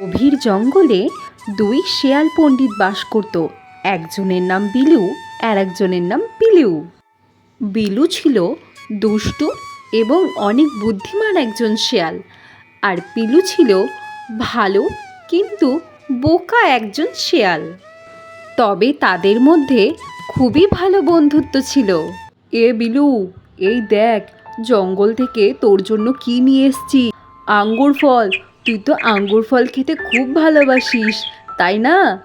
গভীর জঙ্গলে দুই শেয়াল পণ্ডিত বাস করত। একজনের নাম বিলু আর একজনের নাম পিলু। বিলু ছিল দুষ্টু এবং অনেক বুদ্ধিমান একজন শেয়াল। আর পিলু ছিল ভালো কিন্তু বোকা একজন শেয়াল। তবে তাদের মধ্যে খুবই ভালো বন্ধুত্ব ছিল। এ বিলু, এই দেখ, জঙ্গল থেকে তোর জন্য কি নিয়ে এসছি? আঙ্গুর ফল তুই তো আঙ্গুর ফল খেতে খুব ভালোবাসিস, তাই না?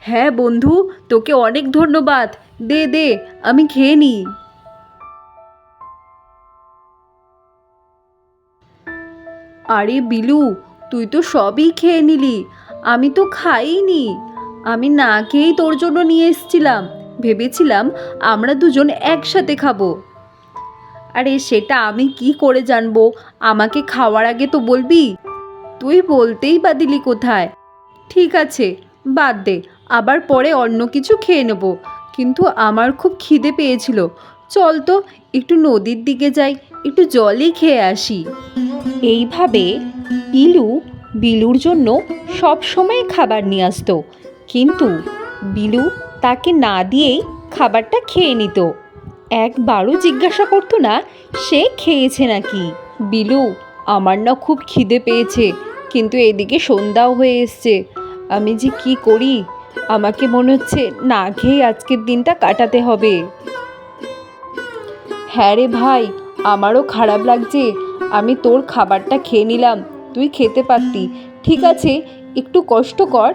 হ্যাঁ বন্ধু, তোকে অনেক ধন্যবাদ। দে দে, আমি খেয়ে নিই আরে বিলু, তুই তো সবই খেয়ে নিলি। আমি তো খাইনি। আমি না খেয়েই তোর জন্য নিয়ে এসেছিলাম। ভেবেছিলাম আমরা দুজন একসাথে খাব। আরে সেটা আমি কি করে জানব? আমাকে খাওয়ার আগে তো বলবি? তুই বলতেই বা দিলি কোথায়? ঠিক আছে, বাদ দে, আবার পরে অন্য কিছু খেয়ে নেব। কিন্তু আমার খুব খিদে পেয়েছিল। চল তো, একটু নদীর দিকে যাই, একটু জলই খেয়ে আসি। এইভাবে পিলু বিলুর জন্য সব সময় খাবার নিয়ে আসতো। কিন্তু বিলু তাকে না দিয়েই খাবারটা খেয়ে নিত। একবারও জিজ্ঞাসা করতো না, সে খেয়েছে নাকি। বিলু, আমার না খুব খিদে পেয়েছে, কিন্তু এদিকে সন্ধ্যাও হয়ে এসছে। আমি যে কি করি? আমাকে মনে হচ্ছে না খেয়ে আজকের দিনটা কাটাতে হবে। হ্যাঁ রে ভাই, আমারও খারাপ লাগছে। আমি তোর খাবারটা খেয়ে নিলাম, তুই খেতে পারতি। ঠিক আছে, একটু কষ্ট কর,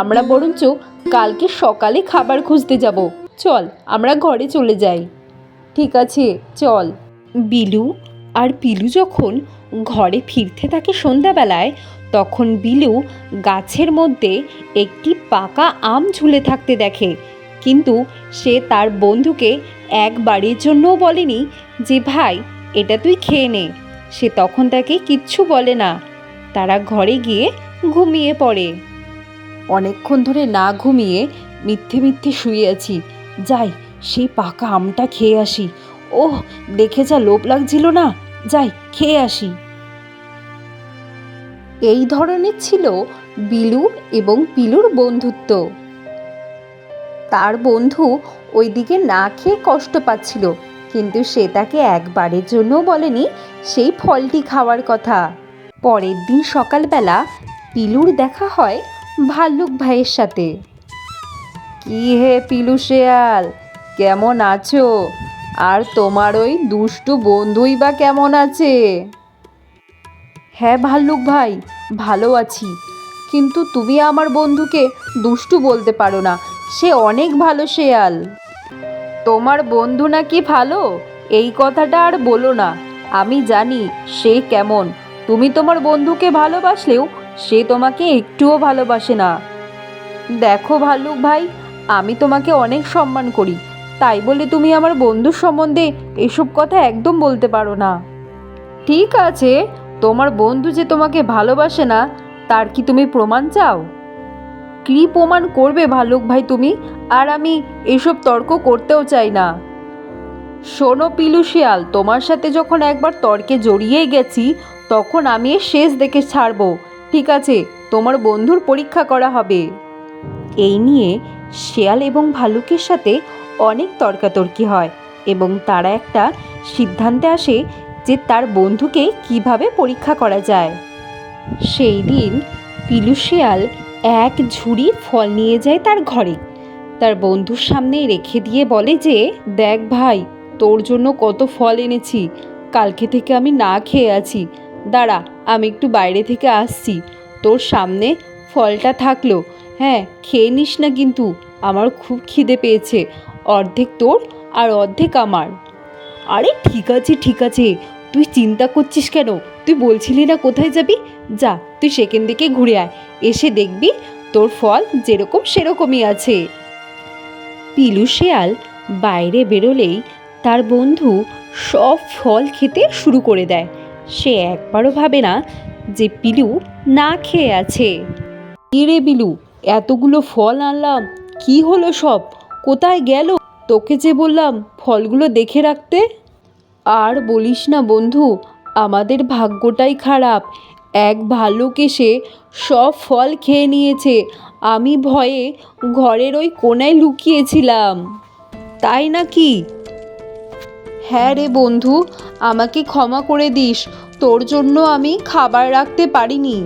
আমরা বরঞ্চ কালকে সকালে খাবার খুঁজতে যাব। চল, আমরা ঘরে চলে যাই। ঠিক আছে, চল। বিলু আর পিলু যখন ঘরে ফিরতে থাকে সন্ধ্যাবেলায়, তখন বিলু গাছের মধ্যে একটি পাকা আম ঝুলে থাকতে দেখে। কিন্তু সে তার বন্ধুকে একবারের জন্যও বলেনি যে, ভাই, এটা তুই খেয়ে নে। সে তখন তাকে কিচ্ছু বলে না। তারা ঘরে গিয়ে ঘুমিয়ে পড়ে। অনেকক্ষণ ধরে না ঘুমিয়ে মিথ্যে মিথ্যে শুয়ে আছি। যাই সেই পাকা আমটা খেয়ে আসি। ওহ, দেখে যা লোভ লাগছিল না। যাই, খেয়ে আসি। এই ধরনের ছিল বিলু এবং পিলুর বন্ধুত্ব। তার বন্ধু ওইদিকে না খেয়ে কষ্ট পাচ্ছিল, কিন্তু সে তাকে একবারের জন্য বলেনি সেই ফলটি খাওয়ার কথা। পরের দিন সকালবেলা পিলুর দেখা হয় ভাল্লুক ভাইয়ের সাথে। কি হে পিলু শেয়াল কেমন আছো? আর তোমার ওই দুষ্টু বন্ধুই বা কেমন আছে? হ্যাঁ ভাল্লুক ভাই, ভালো আছি। কিন্তু তুমি আমার বন্ধুকে দুষ্টু বলতে পারো না, সে অনেক ভালো শেয়াল। তোমার বন্ধু নাকি ভালো? এই কথাটা আর বলো না। আমি জানি সে কেমন। তুমি তোমার বন্ধুকে ভালোবাসলেও সে তোমাকে একটুও ভালোবাসে না। দেখো ভাল্লুক ভাই, আমি তোমাকে অনেক সম্মান করি। তাই বলে তুমি আমার বন্ধুর সম্বন্ধে এসব কথা একদম বলতে পারো না। ঠিক আছে, তোমার বন্ধু যে তোমাকে ভালোবাসে না, তার কি তুমি প্রমাণ চাও? কী প্রমাণ করবে ভালুক ভাই তুমি? আর আমি এসব তর্ক করতেও চাই না। শোনো পিলু শিয়াল, তোমার সাথে যখন একবার তর্কে জড়িয়ে গেছি, তখন আমি শেষ দেখে ছাড়বো। ঠিক আছে, তোমার বন্ধুর পরীক্ষা করা হবে। এই নিয়ে শেয়াল এবং ভালুকের সাথে অনেক তর্কাতর্কি হয় এবং তারা একটা সিদ্ধান্তে আসে যে তার বন্ধুকে কীভাবে পরীক্ষা করা যায়। সেই দিন পিলু শিয়াল এক ঝুড়ি ফল নিয়ে যায় তার ঘরে। তার বন্ধুর সামনে রেখে দিয়ে বলে যে, দেখ ভাই, তোর জন্য কত ফল এনেছি। কালকে থেকে আমি না খেয়ে আছি। দাঁড়া, আমি একটু বাইরে থেকে আসছি। তোর সামনে ফলটা থাকল। হ্যাঁ খেয়ে নিস না কিন্তু। আমার খুব খিদে পেয়েছে। অর্ধেক তোর আর অর্ধেক আমার। আরে ঠিক আছে ঠিক আছে, তুই চিন্তা করছিস কেন? তুই বলছিলি না কোথায় যাবি? যা, তুই সেখান দিকে ঘুরে আয়। এসে দেখবি তোর ফল যেরকম সেরকমই আছে। পিলু শেয়াল বাইরে বেরোলেই তার বন্ধু সব ফল খেতে শুরু করে দেয়। সে একবারও ভাবে না যে পিলু না খেয়ে আছে। রে বিলু এতগুলো ফল আনলাম, কি হলো সব? কোথায় গেল? তোকে যে বললাম, ফলগুলো দেখে রাখতে? আর বলিস না বন্ধু, আমাদের ভাগ্যটাই খারাপ। এক ভালুক এসে সব ফল খেয়ে নিয়েছে। আমি ভয়ে ঘরের ওই কোণায় লুকিয়েছিলাম। তাই নাকি? হ্যাঁ রে বন্ধু, আমাকে ক্ষমা করে দিস। তোর জন্য আমি খাবার রাখতে পারিনি।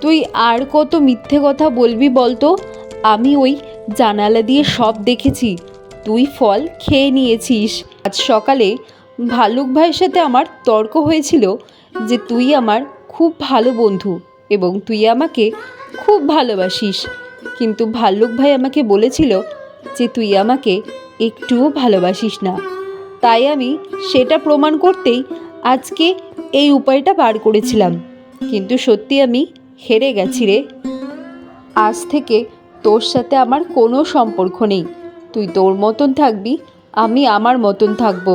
তুই আর কত মিথ্যে কথা বলবি বলতো? আমি ওই জানালা দিয়ে সব দেখেছি। তুই ফল খেয়ে নিয়েছিস। আজ সকালে ভালুক ভাইয়ের সাথে আমার তর্ক হয়েছিল যে তুই আমার খুব ভালো বন্ধু এবং তুই আমাকে খুব ভালোবাসিস। কিন্তু ভাল্লুক ভাই আমাকে বলেছিল যে তুই আমাকে একটুও ভালোবাসিস না। তাই আমি সেটা প্রমাণ করতেই আজকে এই উপায়টা বার করেছিলাম। কিন্তু সত্যি আমি হেরে গেছি রে। আজ থেকে তোর সাথে আমার কোনো সম্পর্ক নেই। তুই তোর মতন থাকবি আমি আমার মতন থাকব।